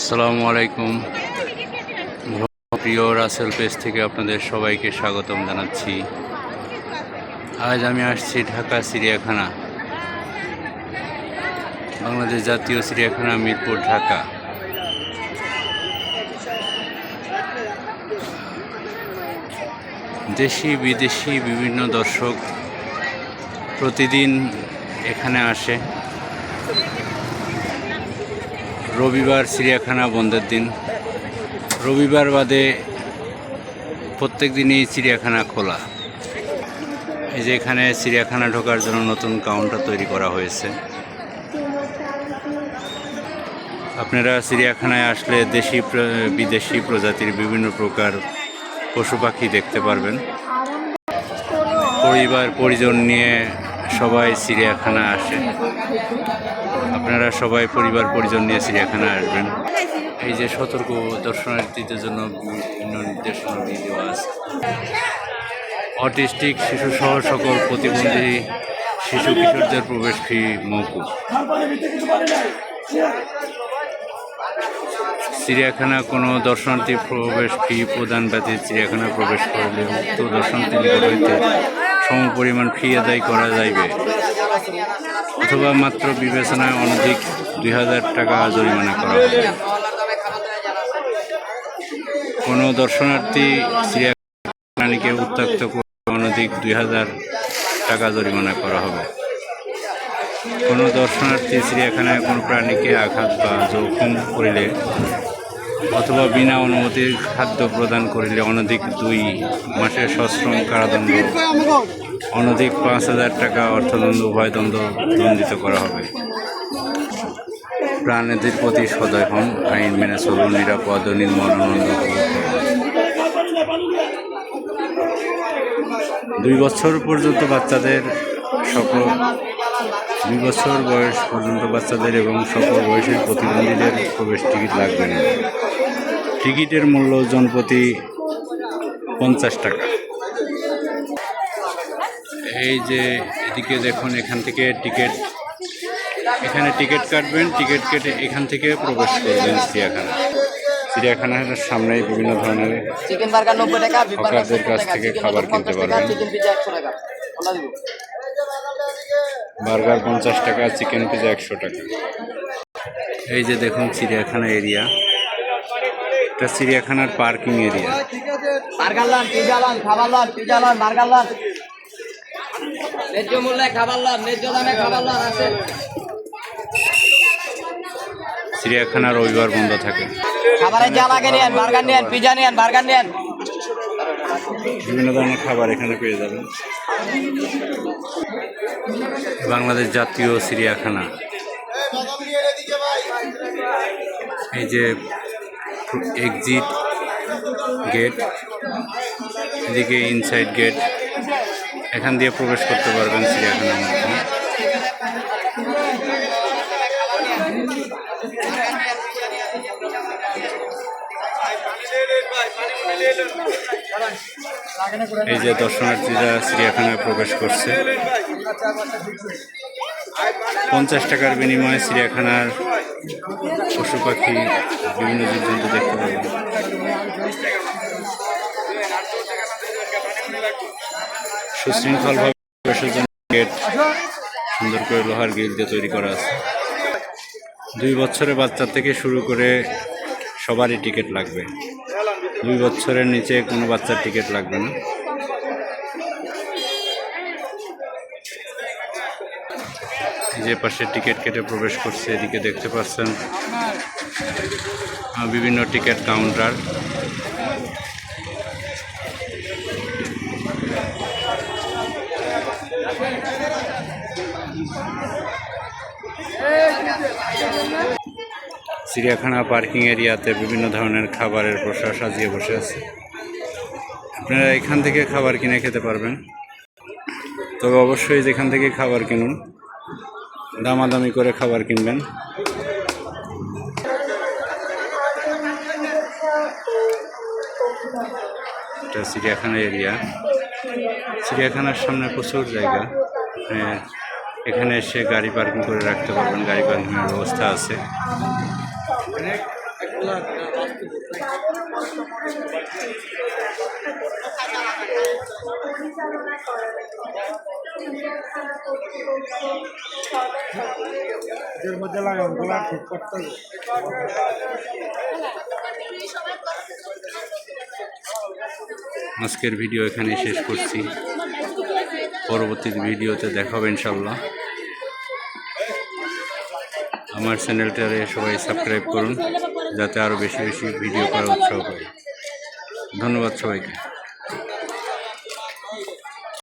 আসসালামু আলাইকুম। প্রিয় রাসেল পেজ থেকে আপনাদের সবাইকে স্বাগতম জানাচ্ছি। আজ আমি আসছি ঢাকা চিড়িয়াখানা, বাংলাদেশ জাতীয় চিড়িয়াখানা, মিরপুর, ঢাকা। দেশি, বিদেশি বিভিন্ন দর্শক প্রতিদিন এখানে আসে। রবিবার চিড়িয়াখানা বন্ধের দিন। রবিবার বাদে প্রত্যেক দিনই চিড়িয়াখানা খোলা। এই যে এখানে চিড়িয়াখানা ঢোকার জন্য নতুন কাউন্টার তৈরি করা হয়েছে। আপনারা চিড়িয়াখানায় আসলে দেশি বিদেশি প্রজাতির বিভিন্ন প্রকার পশু পাখি দেখতে পারবেন। পরিবার, পরিজন নিয়ে সবাই চিড়িয়াখানা আসে। আপনারা সবাই পরিবার পরিজন নিয়ে চিড়িয়াখানা আসবেন। এই যে সতর্ক দর্শনার্থীদের জন্য বিভিন্ন নির্দেশনা দেওয়া আছে। অটিস্টিক শিশু সহ সকল প্রতিবন্ধী শিশু কিশোরদের প্রবেশ ফি মৌকুব। চিড়িয়াখানা কোনো দর্শনার্থী প্রবেশ ফি প্রদান ব্যতীত চিড়িয়াখানা প্রবেশ করলে উক্ত দর্শনার্থী হইতে সম পরিমাণ ফি আদায় করা যাইবে। অথবা মাত্র বিবেচনায় অনধিক দুই হাজার টাকা জরিমানা করা হবে। কোনো দর্শনার্থী চিড়িয়াখানাকে উত্ত্যক্ত করে অনধিক দুই হাজার টাকা জরিমানা করা হবে। কোনো দর্শনার্থী চিড়িয়াখানায় কোনো প্রাণীকে আঘাত বা জখম করিলে অথবা বিনা অনুমতির খাদ্য প্রদান করিলে অনধিক দুই মাসের সশ্রম কারাদণ্ড, অনধিক পাঁচ হাজার টাকা অর্থদণ্ড উভয় দণ্ড দণ্ডিত করা হবে প্রাণীদের প্রতি সদয় হন, আইন মেনে চলুন, নিরাপদ ও নির্মল আনন্দ উপভোগ করুন। দুই বছর পর্যন্ত বাচ্চাদের সকল, দুই বছর বয়স পর্যন্ত বাচ্চাদের এবং সকল বয়সের প্রতিবন্ধীদের প্রবেশ টিকিট লাগবে না টিকিটের মূল্য জনপ্রতি পঞ্চাশ টাকা। এই যে এদিকে দেখুন এখান থেকে টিকিট এখানে টিকিট কাটবেন টিকিট কেটে এখান থেকে প্রবেশ করবেন চিড়িয়াখানা। চিড়িয়াখানার সামনেই বিভিন্ন ধরনের হকারদের কাছ থেকে খাবার কিনতে পারবেন। বার্গার পঞ্চাশ টাকা চিকেন পিজা একশো টাকা। এই যে দেখুন চিড়িয়াখানা এরিয়া এটা চিড়িয়াখানার পার্কিং এরিয়া বার্গার লান পিজা লান খাবার পিজা লান বার্গার ন্যায্য মূল্যে খাবারলান ন্যায্য দামে খাবারলান আছে। চিড়িয়াখানা রবিবার বন্ধ থাকে। খাবারের যা লাগে নেন বার্গার নেন পিজা নেন বার্গার নেন বিভিন্ন ধরনের খাবার এখানে পেয়ে যাবেন। বাংলাদেশ জাতীয় চিড়িয়াখানা। এই যে এক্সিট গেট এদিকে ইনসাইড গেট এখান দিয়ে প্রবেশ করতে পারবেন চিড়িয়াখানার মধ্যে। এই যে দর্শনার্থীরা চিড়িয়াখানায় প্রবেশ করছে। পঞ্চাশ টাকার বিনিময়ে চিড়িয়াখানার পশু পাখি বিভিন্ন জীবজন্তু দেখতে পাবেন সুশৃঙ্খলভাবে প্রবেশের জন্য গেট সুন্দর করে লোহার গিল দিয়ে তৈরি করা আছে। দুই বছরের বাচ্চা থেকে শুরু করে সবারই টিকিট লাগবে। দুই বছরের নিচে কোনো বাচ্চার টিকিট লাগবে না। যে পাশে টিকিট কেটে প্রবেশ করছে, এদিকে দেখতে পাচ্ছেন বিভিন্ন টিকিট কাউন্টার। চিড়িয়াখানা পার্কিং এরিয়াতে বিভিন্ন ধরনের খাবারের প্রসার সাজিয়ে বসে আছে। আপনারা এখান থেকে খাবার কিনে খেতে পারবেন। তবে অবশ্যই যেখান থেকে খাবার কিনুন দামাদামি করে খাবার কিনবেন। এটা চিড়িয়াখানা এরিয়া। চিড়িয়াখানার সামনে প্রচুর জায়গা। হ্যাঁ এখানে এসে গাড়ি পার্কিং করে রাখতে পারবেন। গাড়ি পার্কিংয়ের ব্যবস্থা আছে। এর মধ্যে লাগাম গোলা ঠিক করতে হবে। আজকের ভিডিও এখানে শেষ করছি। পরবর্তী ভিডিওতে দেখাবো ইনশাল্লাহ আমার চ্যানেলটারে সবাই সাবস্ক্রাইব করুন, যাতে আরও বেশি বেশি ভিডিও করার উৎসাহ পাই। ধন্যবাদ সবাইকে।